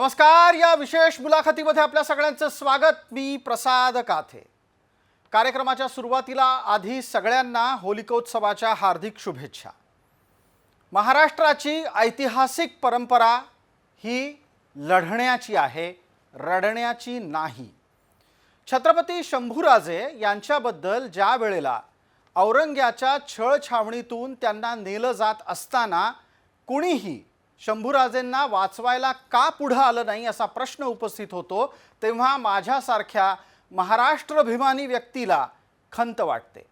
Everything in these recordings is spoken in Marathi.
नमस्कार या विशेष मुलाखतीमध्ये आपल्या सगळ्यांचं स्वागत. मी प्रसाद काथे. कार्यक्रमाच्या सुरुवातीला आधी सगळ्यांना होलिकोत्सवाच्या हार्दिक शुभेच्छा. महाराष्ट्राची ऐतिहासिक परंपरा ही लढण्याची आहे रडण्याची नाही. छत्रपती शंभूराजे यांच्याबद्दल ज्या वेळेला औरंग्याच्या छळ छावणीतून त्यांना नेलं जात असताना कुणीही शंभूराजेंना वाचवायला का पुढं आलं नाही असा प्रश्न उपस्थित होतो तेव्हा माझ्यासारख्या महाराष्ट्राभिमानी व्यक्तीला खंत वाटते.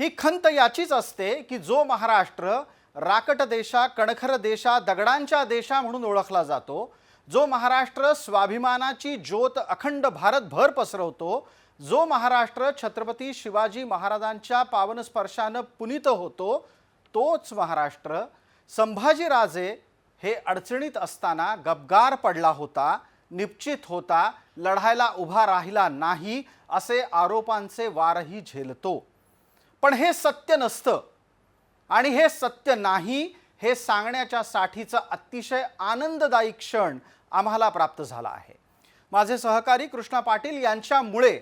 ही खंत याचीच असते की जो महाराष्ट्र राकट देशा कणखर देशा दगडांच्या देशा म्हणून ओळखला जातो जो महाराष्ट्र स्वाभिमानाची ज्योत अखंड भारतभर पसरवतो जो महाराष्ट्र छत्रपती शिवाजी महाराजांच्या पावनस्पर्शानं पुनित पुनीत होतो तोच महाराष्ट्र संभाजीराजे हे अडचणीत असताना गबगार पडला होता निश्चित होता लढायला उभा राहिला नाही असे आरोपांचे वारही झेलतो. पण हे सत्य नसतं आणि हे सत्य नाही हे सांगण्याच्या साठीचा अतिशय आनंददायी क्षण आम्हाला प्राप्त झाला आहे. माझे सहकारी कृष्णा पाटील यांच्यामुळे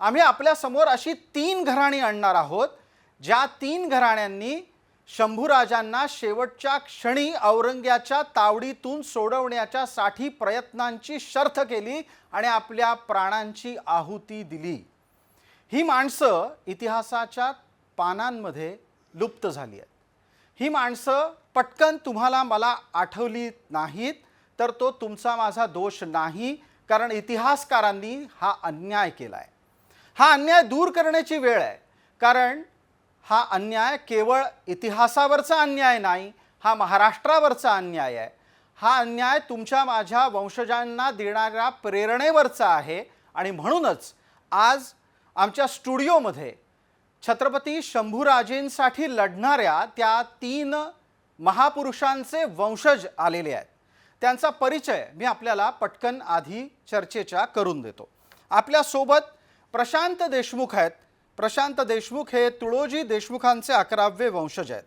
आम्ही आपल्यासमोर अशी तीन घराणी आणणार आहोत ज्या तीन घराण्यांनी शंभूराजांना शेवटच्या क्षणी औरंग्याच्या तावडीतून सोडवण्याच्या साठी प्रयत्नांची शर्थ केली आणि आपल्या प्राणांची आहुती दिली. ही माणसं इतिहासाच्या पानांमध्ये लुप्त झाली आहेत. ही माणसं पटकन तुम्हाला मला आठवली नाहीत तर तो तुमचा माझा दोष नाही कारण इतिहासकारांनी हा अन्याय केला आहे हा अन्याय दूर करण्याची वेळ आहे कारण हा अन्याय केवळ इतिहासावरचा अन्याय नाही हा महाराष्ट्रावरचा अन्याय आहे. हा अन्याय तुमच्या माझ्या वंशजांना देणाऱ्या प्रेरणेवरचा आहे आणि म्हणूनच आज आमच्या स्टुडिओमध्ये छत्रपती शंभूराजेंसाठी लढणाऱ्या त्या तीन महापुरुषांचे वंशज आलेले आहेत. त्यांचा परिचय मी आपल्याला पटकन आधी चर्चेच्या करून देतो. आपल्यासोबत प्रशांत देशमुख आहेत. प्रशांत देशमुख हे तुळोजी देशमुखांचे अकरावे वंशज आहेत.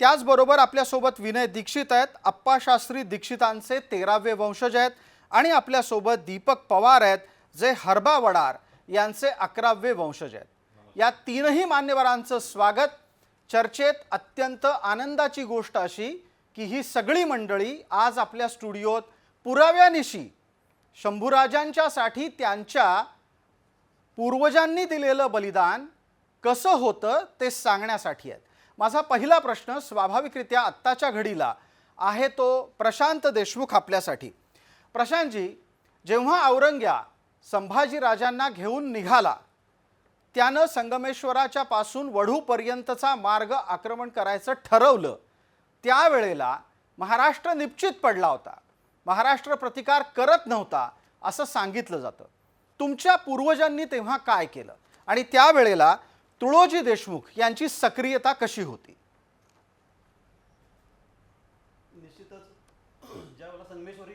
त्याचबरोबर आपल्यासोबत विनय दीक्षित आहेत अप्पाशास्त्री दीक्षितांचे तेरावे वंशज आहेत आणि आपल्यासोबत दीपक पवार आहेत जे हरबा वडार यांचे अकरावे वंशज आहेत. या तीनही मान्यवरांचं स्वागत चर्चेत अत्यंत आनंदाची गोष्ट अशी की ही सगळी मंडळी आज आपल्या स्टुडिओत पुराव्यानिशी शंभूराजांच्यासाठी त्यांच्या पूर्वजांनी दिलेलं बलिदान कसं होतं ते सांगण्यासाठी आहेत. माझा पहिला प्रश्न स्वाभाविकरित्या आत्ताच्या घडीला आहे तो प्रशांत देशमुख आपल्यासाठी. प्रशांतजी जेव्हा औरंग्या संभाजीराजांना घेऊन निघाला त्यानं संगमेश्वराच्या पासून वढूपर्यंतचा मार्ग आक्रमण करायचं ठरवलं. त्यावेळेला महाराष्ट्र निश्चित पडला होता. महाराष्ट्र प्रतिकार करत नव्हता असं सांगितलं जातं. तुमच्या पूर्वजांनी तेव्हा काय केलं? आणि त्यावेळेला तुळोजी देशमुख यांची सक्रियता कशी होती? निश्चितच ज्यावेळेला संगमेश्वरी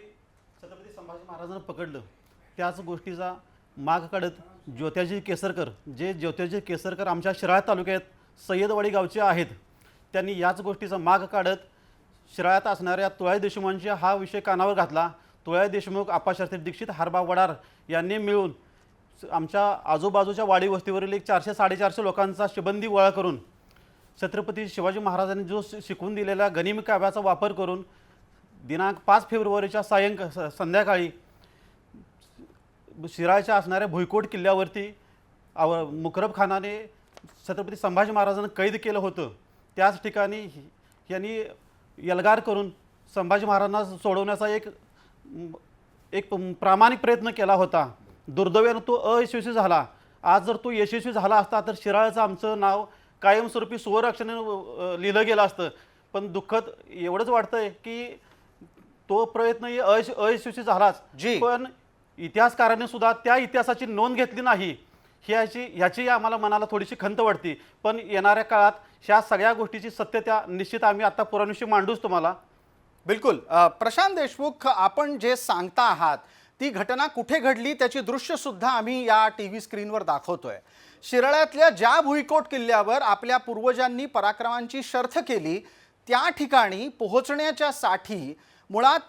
छत्रपती संभाजी महाराजांना पकडलं त्याच गोष्टीचा माग काढत ज्योत्याजी केसरकर जे ज्योत्याजी केसरकर आमच्या शिराळा तालुक्यात सय्यदवाडी गावचे आहेत त्यांनी याच गोष्टीचा माग काढत शिराळ्यात असणाऱ्या तुळाई देशमुखांची हा विषय कानावर घातला. तुळ्या देशमुख आप्पाशास्त्री दीक्षित हारबा वडार यांनी मिळून स- आमच्या आजूबाजूच्या वाडी वस्तीवरील एक चारशे साडेचारशे लोकांचा शिबंदी गोळा करून छत्रपती शिवाजी महाराजांनी जो शिकवून दिलेल्या गनिम काव्याचा वापर करून दिनांक पाच फेब्रुवारीच्या सायंक स- संध्याकाळी शिराळच्या असणाऱ्या भुईकोट किल्ल्यावरती आव मुकरब खानाने छत्रपती संभाजी महाराजांना कैद केलं होतं. त्याच ठिकाणी यांनी यलगार करून संभाजी महाराजांना सोडवण्याचा एक एक प्रामाणिक प्रयत्न केला होता. दुर्दैवानं तो अयशस्वी झाला. आज जर तो यशस्वी झाला असता तर शिराळचं आमचं नाव कायमस्वरूपी अ, लिहिलं गेलं असतं. पण दुःखद एवढंच वाटतंय की तो प्रयत्न हे अयश अयशस्वी झालाच. जी. पण इतिहासकारांनी सुद्धा त्या इतिहासाची नोंद घेतली नाही. ह्याची ह्याची आम्हाला मनाला थोडीशी खंत वाटते. पण येणाऱ्या काळात ह्या सगळ्या गोष्टीची सत्यता निश्चित आम्ही आता पुराणविषयी मांडूच तुम्हाला. बिलकुल. प्रशांत देशमुख आपण जे सांगता आहात ती घटना कुठे घडली त्याची दृश्य सुद्धा आम्ही या टी व्ही स्क्रीनवर दाखवतोय. शिराळ्यातल्या ज्या भुईकोट किल्ल्यावर आपल्या पूर्वजांनी पराक्रमांची शर्थ केली त्या ठिकाणी पोहोचण्याच्या साठी मुळात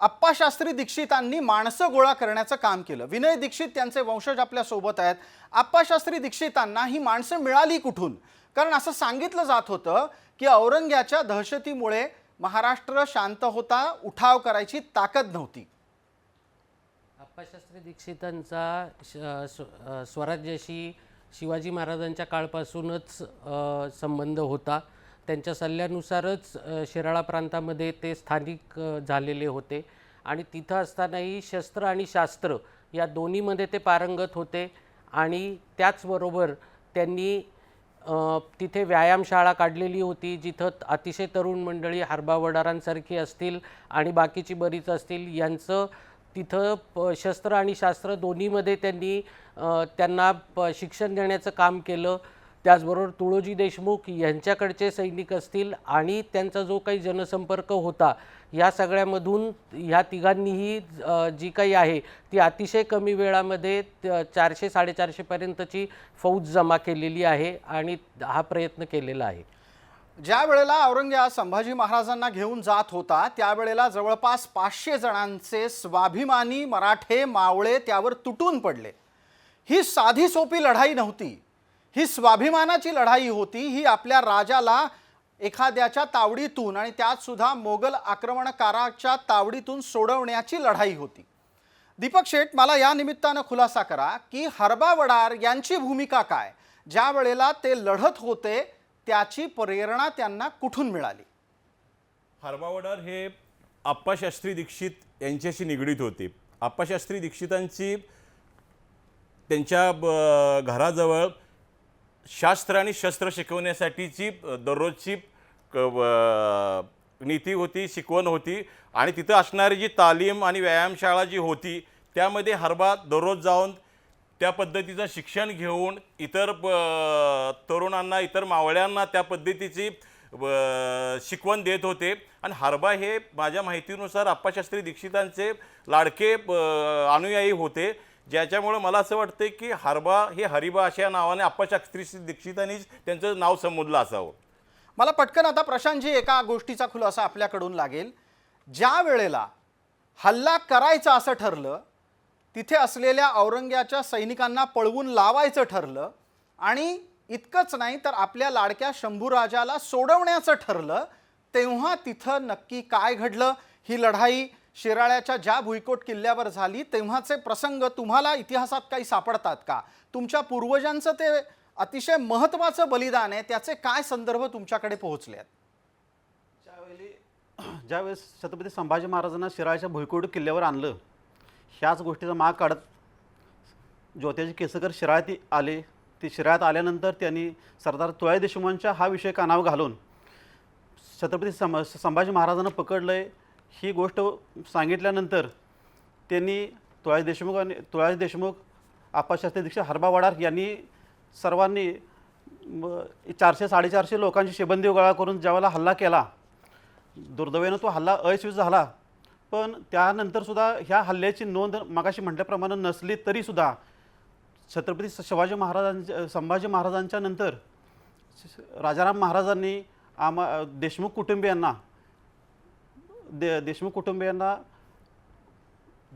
अप्पाशास्त्री दीक्षितांनी माणसं गोळा करण्याचं काम केलं. विनय दीक्षित त्यांचे वंशज आपल्यासोबत आहेत. अप्पाशास्त्री दीक्षितांना ही माणसं मिळाली कुठून? कारण असं सांगितलं जात होतं की औरंग्याच्या दहशतीमुळे महाराष्ट्र शांत होता उठाव करायची ताकद नव्हती. अप्पाशास्त्री दीक्षितांचा श- स्वराज्याशी शिवाजी महाराजांच्या काळपासूनच संबंध होता. त्यांच्या सल्ल्यानुसारच शिराळा प्रांतामध्ये ते स्थानिक झालेले होते. आणि तिथं असतानाही शस्त्र आणि शास्त्र या दोन्हीमध्ये ते पारंगत होते. आणि त्याचबरोबर त्यांनी तिथे व्यायामशाळा काढलेली होती जिथं अतिशय तरुण मंडळी हरबा वडारांसारखी असतील आणि बाकीची बरीच असतील. यांचं तिथं प शस्त्र आणि शास्त्र दोन्हीमध्ये त्यांनी त्यांना प शिक्षण देण्याचं काम केलं. त्याचबरोबर तुळोजी देशमुख यांच्याकडचे सैनिक असतील आणि त्यांचा जो काही जनसंपर्क होता या सगळ्यामधून ह्या तिघांनीही जी काही आहे ती अतिशय कमी वेळामध्ये त- चारशे साडेचारशेपर्यंतची फौज जमा केलेली आहे आणि हा प्रयत्न केलेला आहे. ज्या वेळेला औरंग्या संभाजी महाराजांना घेऊन जात होता त्यावेळेला जवळपास पाचशे जणांचे स्वाभिमानी मराठे मावळे त्यावर तुटून पडले. ही साधी सोपी लढाई नव्हती. ही स्वाभिमानाची लढाई होती. ही आपल्या राजाला एखाद्याच्या तावडीतून आणि त्यात सुद्धा मोगल आक्रमणकाराच्या तावडीतून सोडवण्याची लढाई होती. दीपक शेठ मला या निमित्तानं खुलासा करा की हरबा वडार यांची भूमिका काय? ज्या वेळेला ते लढत होते त्याची प्रेरणा त्यांना कुठून मिळाली? हरबावडार हे आप्पाशास्त्री दीक्षित यांच्याशी निगडीत होते. आप्पाशास्त्री दीक्षितांची त्यांच्या ब- घराजवळ शास्त्र आणि शस्त्र शिकवण्यासाठीची दररोजची क- नीती होती शिकवण होती आणि तिथं असणारी जी तालीम आणि व्यायामशाळा जी होती त्यामध्ये हरबा दररोज जाऊन त्या पद्धतीचं शिक्षण घेऊन इतर ब- तरुणांना इतर मावळ्यांना त्या पद्धतीची शिकवण देत होते. आणि हरबा हे माझ्या माहितीनुसार अप्पाशास्त्री दीक्षितांचे लाडके ब- अनुयायी होते. ज्याच्यामुळं मला असं वाटतं की हरबा हे हरिबा अशा नावाने अप्पाशास्त्री दीक्षितांनीच त्यांचं नाव संबोधलं असावं. मला पटकन आता प्रशांतजी एका गोष्टीचा खुलासा आपल्याकडून लागेल. ज्या वेळेला हल्ला करायचा असं ठरलं तिथे असलेल्या औरंग्याच्या सैनिकांना पळवून लावायचं ठरलं आणि इतकंच नाही तर आपल्या लाडक्या शंभूराजाला सोडवण्याचं ठरलं तेव्हा तिथं नक्की काय घडलं? ही लढाई शिराळ्याच्या ज्या भुईकोट किल्ल्यावर झाली तेव्हाचे प्रसंग तुम्हाला इतिहासात काही सापडतात का? तुमच्या पूर्वजांचं ते अतिशय महत्त्वाचं बलिदान आहे त्याचे काय संदर्भ तुमच्याकडे पोहोचले आहेत? त्यावेळी ज्यावेळेस छत्रपती संभाजी महाराजांना शिराळ्याच्या भुईकोट किल्ल्यावर आणलं ह्याच गोष्टीचा माग काढत ज्योत्याजी केसकर शिराळ्यात आले. ते शिराळ्यात आल्यानंतर त्यांनी सरदार तुळाई देशमुखांच्या हा विषय कानावर घालून छत्रपती सं संभाजी महाराजांना पकडलं आहे ही गोष्ट सांगितल्यानंतर त्यांनी तुळाई आणि तुळाई देशमुख आप्पाशास्त्री दीक्षित हरबा वडार यांनी सर्वांनी चारशे साडेचारशे लोकांची शिबंदी गोळा करून ज्यावेळेला हल्ला केला दुर्दैवानं तो हल्ला अयशस्वी झाला. पण त्यानंतरसुद्धा ह्या हल्ल्याची नोंद मगाशी म्हटल्याप्रमाणे नसली तरीसुद्धा छत्रपती शिवाजी महाराजांच्या संभाजी महाराजांच्या नंतर राजाराम महाराजांनी आमा देशमुख कुटुंबियांना दे देशमुख कुटुंबियांना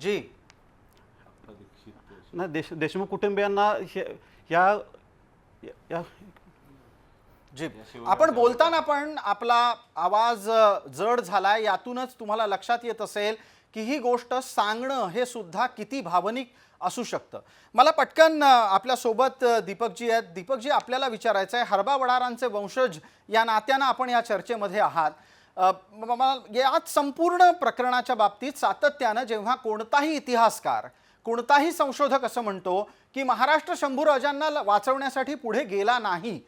जी नाही देश देशमुख कुटुंबियांना हे- या या जी. आपण बोलताना पण आपला आवाज अ, जड झाला यातूनच तुम्हाला लक्षात येत असेल की ही गोष्ट सांगणं हे सुद्धा किती भावनिक असू शकतं. मला पटकन अ, आपल्यासोबत अ, दीपकजी आहेत. दीपकजी आपल्याला विचारायचं आहे हरबा वडारांचे वंशज या नात्यानं आपण या चर्चेमध्ये आहात. अ, म- मला यात संपूर्ण प्रकरणाच्या बाबतीत सातत्यानं जेव्हा कोणताही इतिहासकार कोणताही संशोधक असं म्हणतो की महाराष्ट्र शंभूराजांना ल- वाचवण्यासाठी पुढे गेला नाही.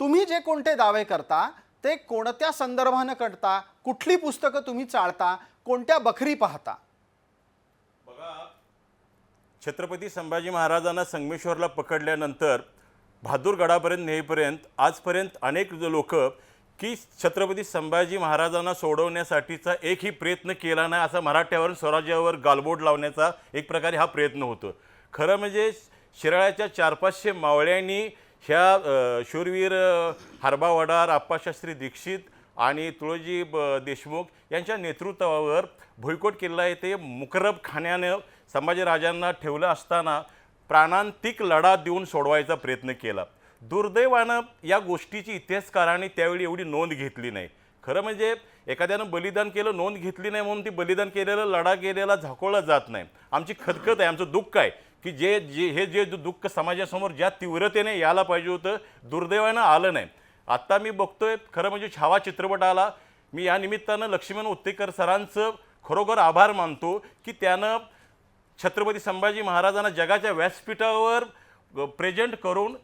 तुम्ही जे कोणते दावे करता ते कोणत्या संदर्भानं करता कुठली पुस्तकं तुम्ही चाळता कोणत्या बखरी पाहता? छत्रपती संभाजी महाराजांना संगमेश्वरला पकडल्यानंतर बहादूर गडापर्यंत नेईपर्यंत आजपर्यंत अनेक लोक की छत्रपती संभाजी महाराजांना सोडवण्यासाठीचा एकही प्रयत्न केला नाही असा मराठ्यावर स्वराज्यावर गालबोट लावण्याचा एक प्रकारे हा प्रयत्न होतो. खरं म्हणजे शिराळ्याच्या चार पाचशे मावळ्यांनी ह्या शूरवीर हरबा वडार आप्पाशास्त्री दीक्षित आणि तुळजी ब- देशमुख यांच्या नेतृत्वावर भुईकोट किल्ला येथे मुकरब खाण्यानं संभाजीराजांना ठेवलं असताना प्राणांतिक लढा देऊन सोडवायचा प्रयत्न केला. दुर्दैवानं या गोष्टीची इतिहासकारांनी त्यावेळी एवढी नोंद घेतली नाही. खरं म्हणजे एखाद्यानं बलिदान केलं नोंद घेतली नाही म्हणून ती बलिदान केलेलं लढा केलेला झाकोळला जात नाही. आमची खदखत आहे आमचं दुःख आहे की जे जे हे जे दुःख समाजासमोर ज्या तीव्रतेने यायला पाहिजे होतं दुर्दैवानं आलं नाही. आत्ता मी बघतोय खरं म्हणजे छावा चित्रपट आला. मी या निमित्तानं लक्ष्मण उत्तेकर सरांचं खरोखर आभार मानतो की त्यानं छत्रपती संभाजी महाराजांना जगाच्या व्यासपीठावर प्रेझेंट करून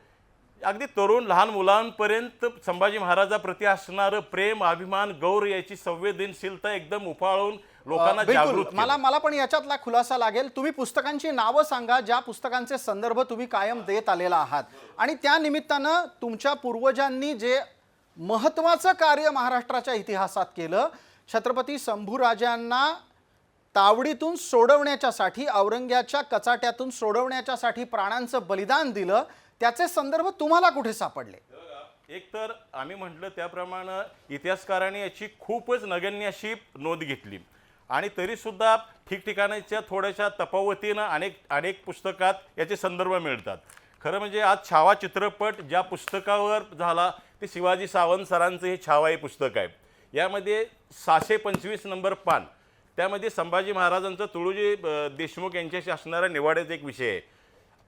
अगदी तरुण लहान मुलांपर्यंत संभाजी महाराजाप्रती असणारं प्रेम अभिमान गौर याची संवेदनशीलता एकदम उफाळून लोकांना जागृत. मला मला पण याच्यातला खुलासा लागेल. तुम्ही पुस्तकांची नावं सांगा ज्या पुस्तकांचे संदर्भ तुम्ही कायम देत आलेला आहात. आणि त्या निमित्तानं तुमच्या पूर्वजांनी जे महत्त्वाचं कार्य महाराष्ट्राच्या इतिहासात केलं छत्रपती शंभूराजांना तावडीतून सोडवण्याच्यासाठी औरंग्याच्या कचाट्यातून सोडवण्याच्यासाठी प्राणांचं बलिदान दिलं त्याचे संदर्भ तुम्हाला कुठे सापडले? एक तर आम्ही म्हटलं त्याप्रमाणे इतिहासकारांनी याची खूपच नगण्य अशी नोंद घेतली. आणि तरीसुद्धा ठिकठिकाणीच्या थोड्याशा तफावतीनं अनेक अनेक पुस्तकात याचे संदर्भ मिळतात. खरं म्हणजे आज छावा चित्रपट ज्या पुस्तकावर झाला ते शिवाजी सावंत सरांचं हे छावा हे पुस्तक आहे. यामध्ये सहाशे पंचवीस नंबर पान. त्यामध्ये संभाजी महाराजांचं तुळुजी देशमुख यांच्याशी असणारा निवाड्याचा एक विषय आहे.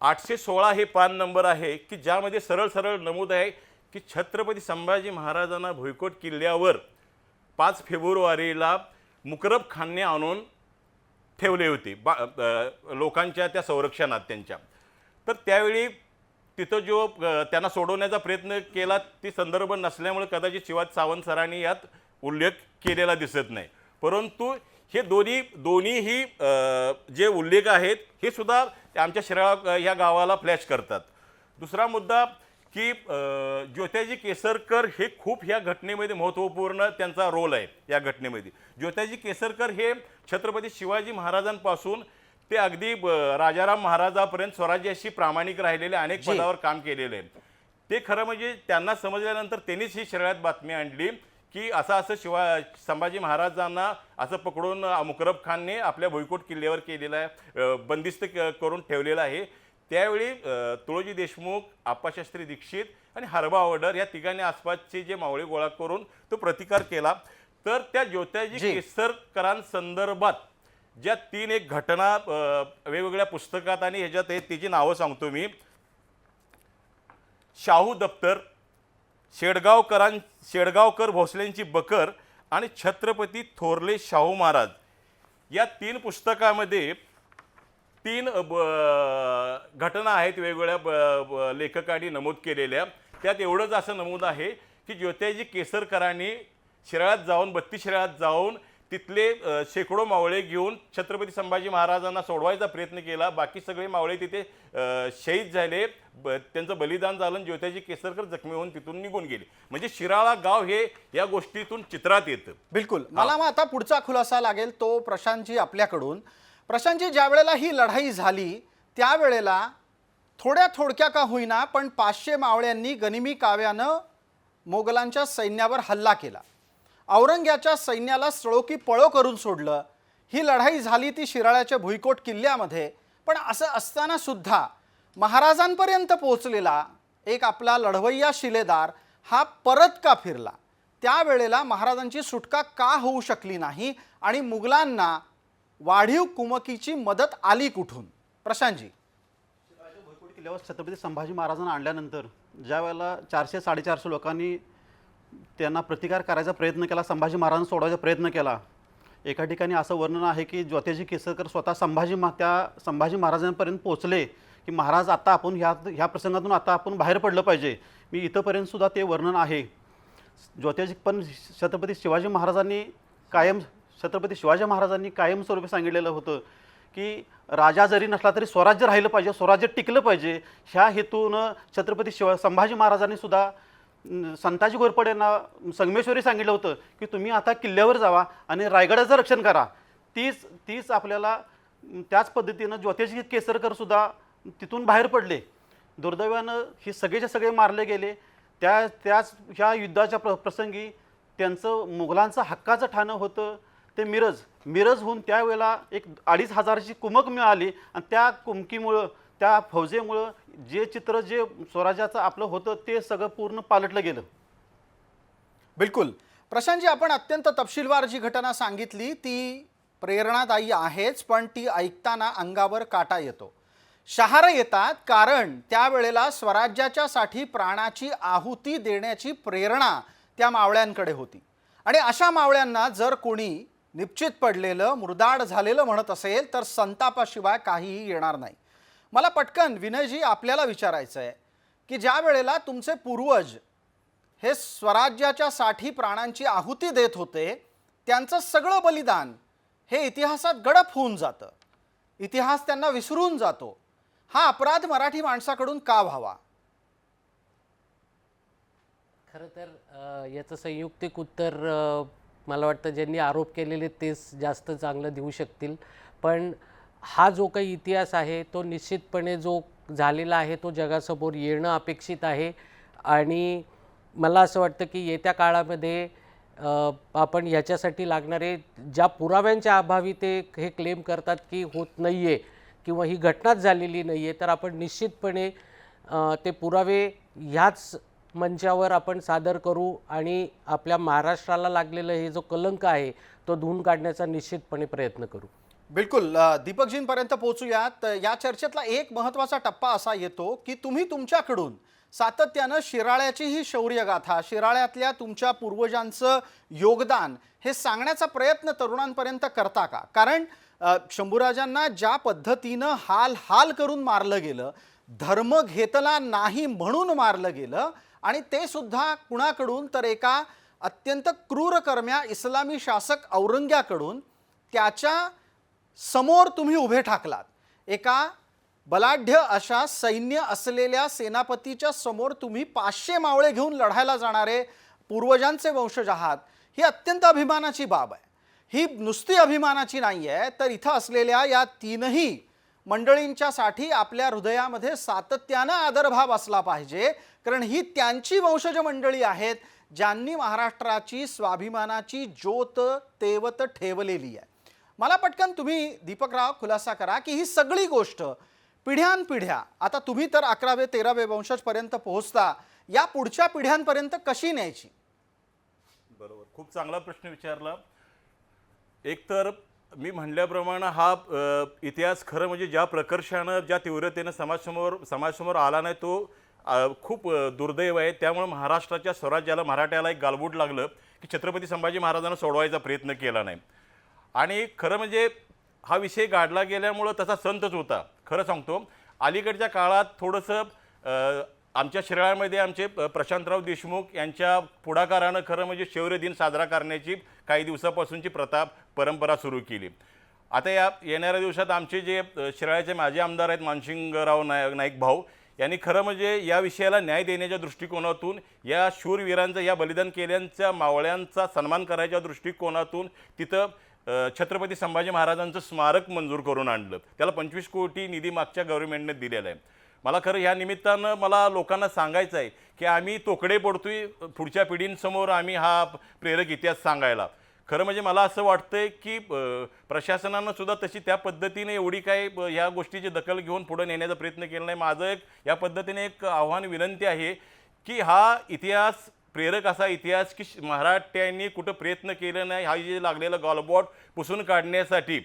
आठशे सोळा हे पान नंबर आहे की ज्यामध्ये सरळ सरळ नमूद आहे की छत्रपती संभाजी महाराजांना भुईकोट किल्ल्यावर पाच फेब्रुवारीला मुकरब खानने आणून ठेवले होते. बा लोकांच्या त्या संरक्षणात त्यांच्या. तर त्यावेळी तिथं जो त्यांना सोडवण्याचा प्रयत्न केला ती संदर्भ नसल्यामुळे कदाचित शिवाजी सावंत सरांनी यात उल्लेख केलेला दिसत नाही. परंतु हे दोन्ही दोन्हीही जे उल्लेख आहेत हे सुद्धा आमच्या शिराळा या गावाला फ्लॅश करतात. दुसरा मुद्दा की ज्योत्याजी केसरकर हे खूप ह्या घटनेमध्ये महत्त्वपूर्ण त्यांचा रोल आहे या घटनेमध्ये. ज्योत्याजी केसरकर हे छत्रपती शिवाजी महाराजांपासून ते अगदी राजाराम महाराजापर्यंत स्वराज्याशी प्रामाणिक राहिलेले अनेक. पदावर काम केलेले आहे ते खरं म्हणजे त्यांना समजल्यानंतर त्यांनीच ही शरीरात बातमी आणली. की असं असं शिवा संभाजी महाराजांना असं पकडून मुकरब खानने आपल्या भुईकोट किल्ल्यावर केलेलं आहे बंदिस्त करून ठेवलेलं आहे. त्यावेळी तुळोजी देशमुख आप्पाशास्त्री दीक्षित आणि हरबा ऑर्डर या तिघांनी आसपासचे जे मावळे गोळा करून तो प्रतिकार केला. तर त्या ज्योत्याजी. केसरकरांसंदर्भात ज्या तीन एक घटना वेगवेगळ्या पुस्तकात आणि ह्याच्यात आहेत त्याची नावं सांगतो मी. शाहू दप्तर शेडगावकरां शेडगावकर भोसलेंची बकर आणि छत्रपती थोरले शाहू महाराज. या तीन पुस्तकामध्ये तीन ब- घटना आहेत वेगवेगळ्या ब- ब- लेखकांनी नमूद केलेल्या. त्यात एवढंच असं नमूद आहे की ज्योतिजी केसरकरांनी शिराळ्यात जाऊन बत्तीस शिराळ्यात जाऊन तिथले शेकडो मावळे घेऊन छत्रपती संभाजी महाराजांना सोडवायचा प्रयत्न केला. बाकी सगळे मावळे तिथे शहीद झाले. ब त्यांचं बलिदान झालं ज्योत्याजी केसरकर जखमी होऊन तिथून निघून गेले. म्हणजे शिराळा गाव हे या गोष्टीतून चित्रात येतं. बिलकुल. मला मग आता पुढचा खुलासा लागेल तो प्रशांतजी आपल्याकडून. प्रशांतजी ज्या वेळेला ही लढाई झाली त्यावेळेला थोड्या थोडक्या का होईना पण पाचशे मावळ्यांनी गनिमी काव्यानं मोगलांच्या सैन्यावर हल्ला केला. औरंग्याच्या सैन्याला सळोकी पळो करून सोडलं. ही लढाई झाली ती शिराळ्याच्या भुईकोट किल्ल्यामध्ये. पण असं असताना सुद्धा महाराजांपर्यंत पोहोचलेला एक आपला लढवय्या शिलेदार हा परत का फिरला? त्यावेळेला महाराजांची सुटका का होऊ शकली नाही आणि मुघलांना वाढीव कुमकीची मदत आली कुठून? प्रशांतजी. किल्ल्यावर छत्रपती संभाजी महाराजांना आणल्यानंतर ज्या वेळेला चारशे साडेचारशे लोकांनी त्यांना प्रतिकार करायचा प्रयत्न केला संभाजी महाराजांना सोडवायचा प्रयत्न केला. एका ठिकाणी असं वर्णन आहे की ज्योतिजी केसरकर स्वतः संभाजी मा त्या संभाजी महाराजांपर्यंत पोहोचले की महाराज आता आपण ह्या ह्या प्रसंगातून आता आपण बाहेर पडलं पाहिजे. मी इथंपर्यंत सुद्धा ते वर्णन आहे. ज्योतिजी पण छत्रपती शिवाजी महाराजांनी कायम छत्रपती शिवाजी महाराजांनी कायमस्वरूपी सांगितलेलं होतं की राजा जरी नसला तरी स्वराज्य राहिलं पाहिजे स्वराज्य टिकलं पाहिजे. ह्या हेतूनं छत्रपती शिवा संभाजी महाराजांनी सुद्धा संताजी घोरपडेंना संगमेश्वरी सांगितलं होतं की तुम्ही आता किल्ल्यावर जावा आणि रायगडाचं रक्षण करा. तीच तीच आपल्याला त्याच पद्धतीनं ज्योतिषी केसरकर सुद्धा तिथून बाहेर पडले. दुर्दैवानं हे सगळेचे सगळे मारले गेले. त्या त्याच ह्या युद्धाच्या प्र प्रसंगी त्यांचं मुघलांचं हक्काचं ठाणं होतं. ते मिरज मिरजहून त्यावेळेला एक अडीच हजाराची कुमक मिळाली आणि त्या कुमकीमुळं त्या फौजेमुळं जे चित्र जे स्वराज्याचं आपलं होतं ते सगळं पूर्ण पालटलं गेलं. बिलकुल. प्रशांतजी आपण अत्यंत तपशीलवार जी घटना सांगितली ती प्रेरणादायी आहेच पण ती ऐकताना अंगावर काटा येतो. शहारं येतात कारण त्यावेळेला स्वराज्याच्यासाठी प्राणाची आहुती देण्याची प्रेरणा त्या मावळ्यांकडे होती. आणि अशा मावळ्यांना जर कोणी निश्चित पडलेलं मुरदाड झालेलं म्हणत असेल तर संतापाशिवाय काहीही येणार नाही. मला पटकन विनयजी आपल्याला विचारायचं आहे की ज्या वेळेला तुमचे पूर्वज हे स्वराज्याच्या साठी प्राणांची आहुती देत होते त्यांचं सगळं बलिदान हे इतिहासात गडप होऊन जातं. इतिहास त्यांना विसरून जातो. हा अपराध मराठी माणसाकडून का व्हावा? खरं तर याचं संयुक्तिक उत्तर मला वाटतं ज्यांनी आरोप केलेले तेच जास्त चांगलं देऊ शकतील. पण हा जो काही इतिहास आहे तो निश्चितपणे जो झालेला आहे तो जगासमोर येणं अपेक्षित आहे. आणि मला असं वाटतं की येत्या काळामध्ये आपण याच्यासाठी लागणारे ज्या पुराव्यांच्या अभावी ते हे क्लेम करतात की होत नाही आहे किंवा ही घटनाच झालेली नाही आहे तर आपण निश्चितपणे ते पुरावे ह्याच मंचावर आपण सादर करू आणि आपल्या महाराष्ट्राला लागलेलं हे जो कलंक आहे तो धुवून काढण्याचा निश्चितपणे प्रयत्न करू. बिलकुल दीपकजींपर्यंत पोहोचूयात. या चर्चेतला एक महत्त्वाचा टप्पा असा येतो की तुम्ही तुमच्याकडून सातत्यानं शिराळ्याची ही शौर्यगाथा शिराळ्यातल्या तुमच्या पूर्वजांचं योगदान हे सांगण्याचा प्रयत्न तरुणांपर्यंत करता का? कारण शंभूराजांना ज्या पद्धतीनं हाल हाल करून मारलं गेलं धर्म घेतला नाही म्हणून मारलं गेलं आणि ते सुद्धा कुणाकडून तर एका अत्यंत क्रूरकर्म्या इस्लामी शासक औरंग्याकडून त्याच्या समोर तुम्ही उभे ठाकलात. एका बलाढ्य अशा सैन्य असलेल्या सेनापतीच्या समोर तुम्ही पाचशे मावळे घेऊन लढायला जाणारे पूर्वजांचे वंशज आहात ही अत्यंत अभिमानाची बाब आहे. ही नुसती अभिमानाची नाही आहे तर इथं असलेल्या या तीनही मंडळींच्यासाठी आपल्या हृदयामध्ये सातत्यानं आदरभाव असला पाहिजे कारण ही त्यांची वंशज मंडळी आहेत ज्यांनी महाराष्ट्राची स्वाभिमानाची ज्योत तेवत ठेवलेली आहे. मला पटकन तुम्ही दीपकराव खुलासा करा की ही सगळी गोष्ट पिढ्यानपिढ्या आता तुम्ही तर अकरावे तेरावे वंशजपर्यंत पोहोचता या पुढच्या पिढ्यांपर्यंत कशी न्यायची? बरोबर. खूप चांगला प्रश्न विचारला. एक तर मी म्हणल्याप्रमाणे हा इतिहास खरं म्हणजे ज्या प्रकर्षानं ज्या तीव्रतेनं समाजसमोर समाजसमोर आला नाही तो खूप दुर्दैव आहे. त्यामुळे महाराष्ट्राच्या स्वराज्याला मराठ्याला एक गालबोट लागलं की छत्रपती संभाजी महाराजांना सोडवायचा प्रयत्न केला नाही. आणि खरं म्हणजे हा विषय गाडला गेल्यामुळं तसा संतच होता. खरं सांगतो अलीकडच्या काळात थोडंसं आमच्या शिराळ्यामध्ये आमचे प्रशांतराव देशमुख यांच्या पुढाकारानं खरं म्हणजे शौर्य दिन साजरा करण्याची काही दिवसापासूनची प्रताप परंपरा सुरू केली. आता या येणाऱ्या दिवसात आमचे जे शिराळ्याचे माजी आमदार आहेत मानसिंगराव नायक नाईक भाऊ यांनी खरं म्हणजे या विषयाला न्याय देण्याच्या दृष्टिकोनातून या शूरवीरांचा या बलिदान केल्यांच्या मावळ्यांचा सन्मान करायच्या दृष्टिकोनातून तिथं छत्रपती संभाजी महाराजांचं स्मारक मंजूर करून आणलं. त्याला पंचवीस कोटी निधी मागच्या गव्हर्नमेंटने दिलेला आहे. मला खरं ह्या निमित्तानं मला लोकांना सांगायचं आहे की आम्ही तोकडे पडतोय पुढच्या पिढींसमोर आम्ही हा प्रेरक इतिहास सांगायला. खरं म्हणजे मला असं वाटतंय की प्रशासनानं सुद्धा तशी त्या पद्धतीने एवढी काही ह्या गोष्टीची दखल घेऊन पुढे नेण्याचा प्रयत्न केला नाही. माझं एक या पद्धतीने एक आव्हान विनंती आहे की हा इतिहास प्रेरक असा इतिहास की मराठ्यांनी कुठं प्रयत्न केले नाही हा जे लागलेला गॉलबॉट पुसून काढण्यासाठी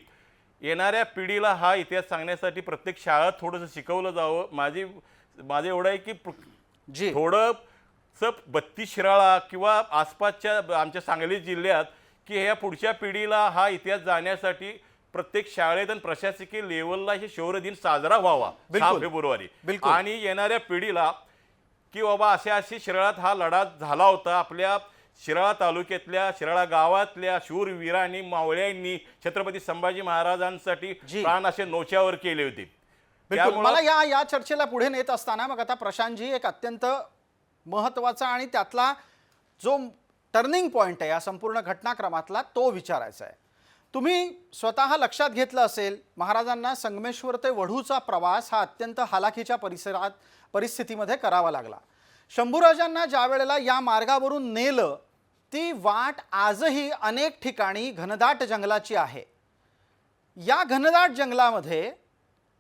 येणाऱ्या पिढीला हा इतिहास सांगण्यासाठी प्रत्येक शाळेत थोडंसं शिकवलं जावं माझी माझं एवढं आहे की जी थोडंसं बत्तीस शिराळा किंवा आसपासच्या आमच्या सांगली जिल्ह्यात की ह्या पुढच्या पिढीला हा इतिहास जाण्यासाठी प्रत्येक शाळेत आणि प्रशासकीय लेवलला हे शौर्य दिन साजरा व्हावा सहा. फेब्रुवारी बिलकुल. आणि येणाऱ्या पिढीला की बाबा असे असे शिराळात हा लढा झाला होता. आपल्या शिराळा तालुक्यातल्या शिराळा गावातल्या शूरवीरांनी मावळ्यांनी छत्रपती संभाजी महाराजांसाठी. प्राण असे नोच्यावर केले होते. मला या या चर्चेला पुढे नेत असताना मग आता प्रशांतजी एक अत्यंत महत्त्वाचा आणि त्यातला जो टर्निंग पॉईंट आहे या संपूर्ण घटनाक्रमातला तो विचारायचा आहे. तुम्ही स्वतः लक्षात घेतलं असेल महाराजांना संगमेश्वर ते वढूचा प्रवास हा अत्यंत हालाखीच्या परिसरात परिस्थितीमध्ये करावा लागला. शंभूराजांना ज्या वेळेला या मार्गावरून नेलं ती वाट आजही अनेक ठिकाणी घनदाट जंगलाची आहे. या घनदाट जंगलामध्ये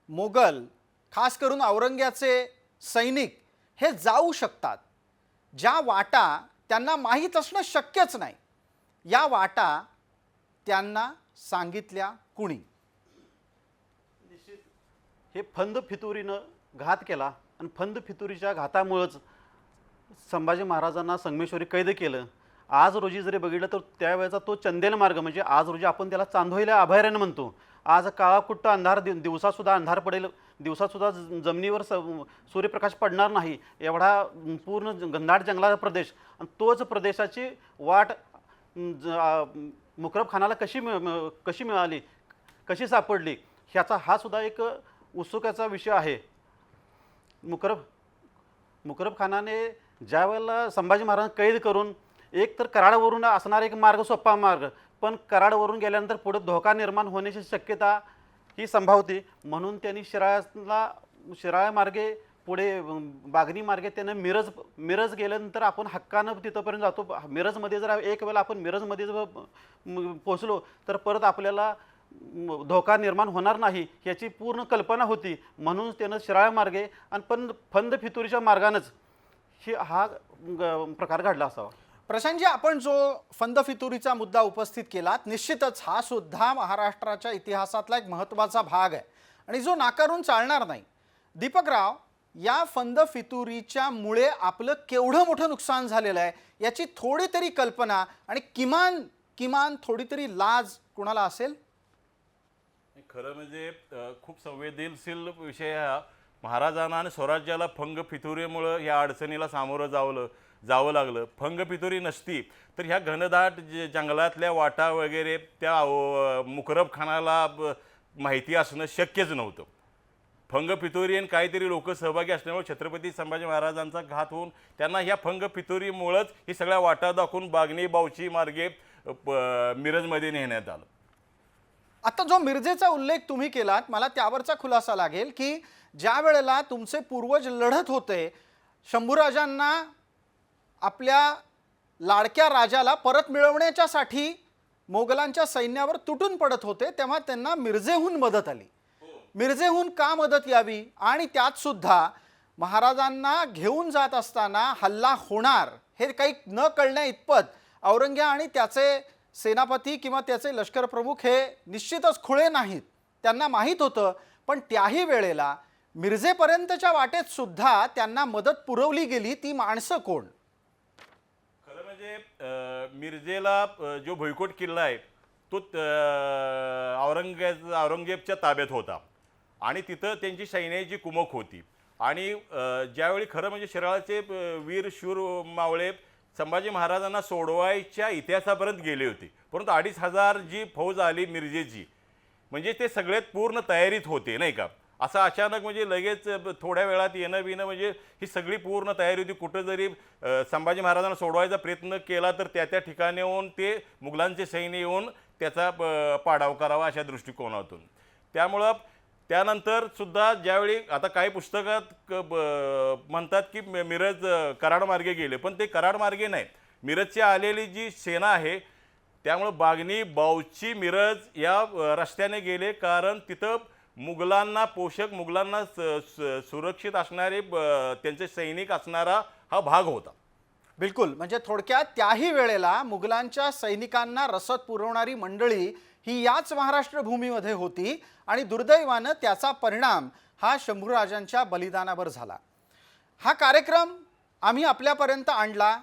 मोगल खास करून औरंग्याचे सैनिक हे जाऊ शकतात. ज्या वाटा त्यांना माहीत असणं शक्यच नाही. या वाटा त्यांना सांगितल्या कुणी? हे फंद फितुरीनं घात केला आणि फंद फितुरीच्या घातामुळंच संभाजी महाराजांना संगमेश्वरी कैद केलं. आज रोजी जरी बघितलं तर त्यावेळेचा तो चंदेल मार्ग म्हणजे आज रोजी आपण त्याला चांदोईला अभयारण्य म्हणतो. आज काळाकुट्ट अंधार दि दिवसासुद्धा अंधार पडेल. दिवसासुद्धा ज- जमिनीवर स सूर्यप्रकाश पडणार नाही. एवढा पूर्ण ज- घनदाट जंगलाचा प्रदेश. आणि तोच प्रदेशाची वाट ज- मुकरब खानाला कशी मिळ कशी मिळाली? कशी सापडली? ह्याचा हा सुद्धा एक उत्सुकाचा विषय आहे. मुकरब मुकरब खानाने ज्या वेळेला संभाजी महाराज कैद करून एक तर कराडवरून असणारा एक मार्ग सोपा मार्ग पण कराडवरून गेल्यानंतर पुढे धोका निर्माण होण्याची शक्यता ही संभावते म्हणून त्यांनी शिराळ्याला शिराळ्यामार्गे मार्गे पुढे अं, बागनी मार्गे त्यानं मिरज मिरज गेल्यानंतर आपण हक्कानं तिथंपर्यंत जातो. मिरजमध्ये जर एक वेळा आपण मिरजमध्ये जर पोचलो तर परत आपल्याला धोका निर्माण होणार नाही याची पूर्ण कल्पना होती. म्हणून त्यानं शिराळ्या मार्गे आणि पण फंद फितुरीच्या मार्गानंच ही हा ग- प्रकार घडला असावा. प्रशांतजी आपण जो फंद फितुरीचा मुद्दा उपस्थित केलात निश्चितच हा सुद्धा महाराष्ट्राच्या इतिहासातला एक महत्त्वाचा भाग आहे. आणि जो नाकारून चालणार नाही. दीपकराव या फंद फितुरीच्या मुळे आपलं केवढं मोठं नुकसान झालेलं आहे याची थोडी तरी कल्पना आणि किमान किमान थोडी तरी लाज कुणाला असेल? खरं म्हणजे खूप संवेदनशील विषय हा. महाराजांना आणि स्वराज्याला फंग फितुरीमुळं या अडचणीला सामोरं जावलं जावं लागलं. फंग फितुरी नसती तर ह्या घनदाट जे जंगलातल्या वाटा वगैरे त्या मुकरबखानाला मुकरब खानाला माहिती असणं शक्यच नव्हतं. फंग फितोरी आणि काहीतरी लोक सहभागी असल्यामुळे छत्रपती संभाजी महाराजांचा घात होऊन त्यांना ह्या फंग पितुरीमुळंच ही सगळ्या वाटा दाखवून बागणी बावची मार्गे प- मिरजमध्ये नेण्यात आलं. आता जो मिरजेचा उल्लेख तुम्ही केलात मला त्यावरचा खुलासा लागेल की ज्या वेळेला तुमचे पूर्वज लढत होते शंभूराजांना आपल्या लाडक्या राजाला परत मिळवण्याच्यासाठी मोगलांच्या सैन्यावर तुटून पडत होते तेव्हा त्यांना मिरजेहून मदत आली. मिरजेहून का मदत यावी? आणि त्यात सुद्धा महाराजांना घेऊन जात असताना हल्ला होणार हे काही न कळण्या इतपत औरंग्या आणि त्याचे सेनापती किंवा त्याचे लष्कर प्रमुख हे निश्चितच खुळे नाहीत. त्यांना माहीत होतं पण त्याही वेळेला मिरजेपर्यंतच्या वाटेत सुद्धा त्यांना मदत पुरवली गेली ती माणसं कोण? खरं म्हणजे मिरजेला जो भुईकोट किल्ला आहे तो औरंगजेब औरंगजेबच्या ताब्यात होता. आणि तिथं त्यांची सैन्याची कुमक होती. आणि ज्यावेळी खरं म्हणजे शिराळाचे वीर शूर मावळे संभाजी महाराजांना सोडवायच्या इतिहासापर्यंत गेले होते. परंतु अडीच हजार जी फौज आली मिरजेची म्हणजे ते सगळ्यात पूर्ण तयारीत होते नाही का? असं अचानक म्हणजे लगेच थोड्या वेळात येणं बिणं म्हणजे ही सगळी पूर्ण तयारी होती. कुठं जरी संभाजी महाराजांना सोडवायचा प्रयत्न केला तर त्या त्या ठिकाणी येऊन ते मुघलांचे सैन्य येऊन त्याचा पाडाव करावा अशा दृष्टिकोनातून. त्यामुळं त्यानंतर सुद्धा ज्यावेळी आता काही पुस्तकात क- ब- म्हणतात की मिरज कराडमार्गे कराड मार्गे गेले. पण ते कराड मार्गे नाही मिरजची आलेली जी सेना आहे त्यामुळं बागणी बावची मिरज या रस्त्याने गेले. कारण तिथं मुघलांना पोषक मुघलांना स- स- सुरक्षित असणारे ब- त्यांचे सैनिक असणारा हा भाग होता. बिलकुल. म्हणजे थोडक्यात त्याही वेळेला मुघलांच्या सैनिकांना रसद पुरवणारी मंडळी ही याच महाराष्ट्र भूमीमध्ये होती आणि दुर्दैवानं त्याचा परिणाम हा शंभूराजांच्या बलिदानावर झाला. हा कार्यक्रम आम्ही आपल्यापर्यंत आणला.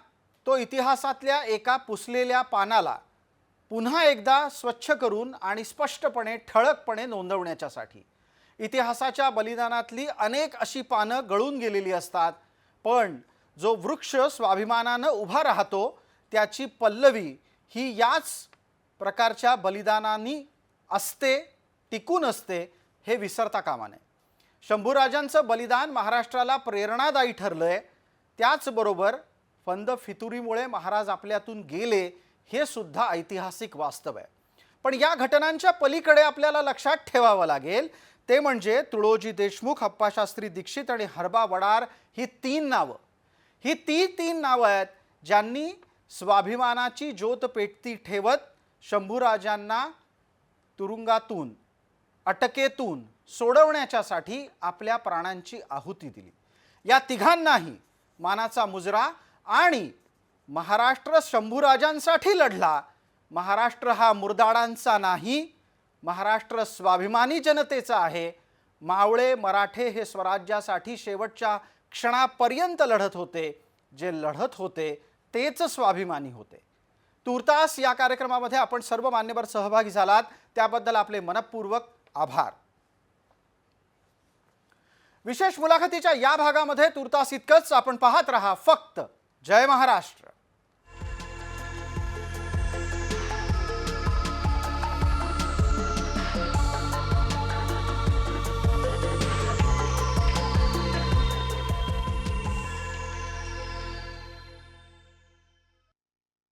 तो इतिहासातल्या एका पुसलेल्या पानाला पुन्हा एकदा स्वच्छ करून आणि स्पष्टपणे ठळकपणे नोंदवण्याच्यासाठी. इतिहासाच्या बलिदानातली अनेक अशी पानं गळून गेलेली असतात पण जो वृक्ष स्वाभिमानानं उभा राहतो त्याची पल्लवी ही याच प्रकारच्या बलिदानांनी असते टिकून असते हे विसरता कामा नये. शंभूराजांचं बलिदान महाराष्ट्राला प्रेरणादायी ठरलं आहे त्याचबरोबर फंद फितुरीमुळे महाराज आपल्यातून गेले हे सुद्धा ऐतिहासिक वास्तव आहे. पण या घटनांच्या पलीकडे आपल्याला लक्षात ठेवावं लागेल ते म्हणजे तुळोजी देशमुख अप्पाशास्त्री दीक्षित आणि हरबा वडार ही तीन नावं. ही ती तीन नावं आहेत ज्यांनी स्वाभिमानाची ज्योत पेटती ठेवत शंभूराजांना तुरुंगातून अटकेतून सोडवण्याच्यासाठी आपल्या प्राणांची आहुती दिली. या तिघांनाही मानाचा मुजरा आणि महाराष्ट्र शंभूराजांसाठी लढला. महाराष्ट्र हा मुरदाडांचा नाही महाराष्ट्र स्वाभिमानी जनतेचा आहे. मावळे मराठे हे स्वराज्यासाठी शेवटच्या क्षणापर्यंत लढत होते. जे लढत होते तेच स्वाभिमानी होते. तूर्तास या कार्यक्रमामध्ये आपण सर्व मान्यवर सहभागी झालात. त्याबद्दल आपले मनपूर्वक आभार. विशेष मुलाखतीच्या या भागामध्ये तुर्तास इतकंच आपण पाहत रहा. फक्त जय महाराष्ट्र.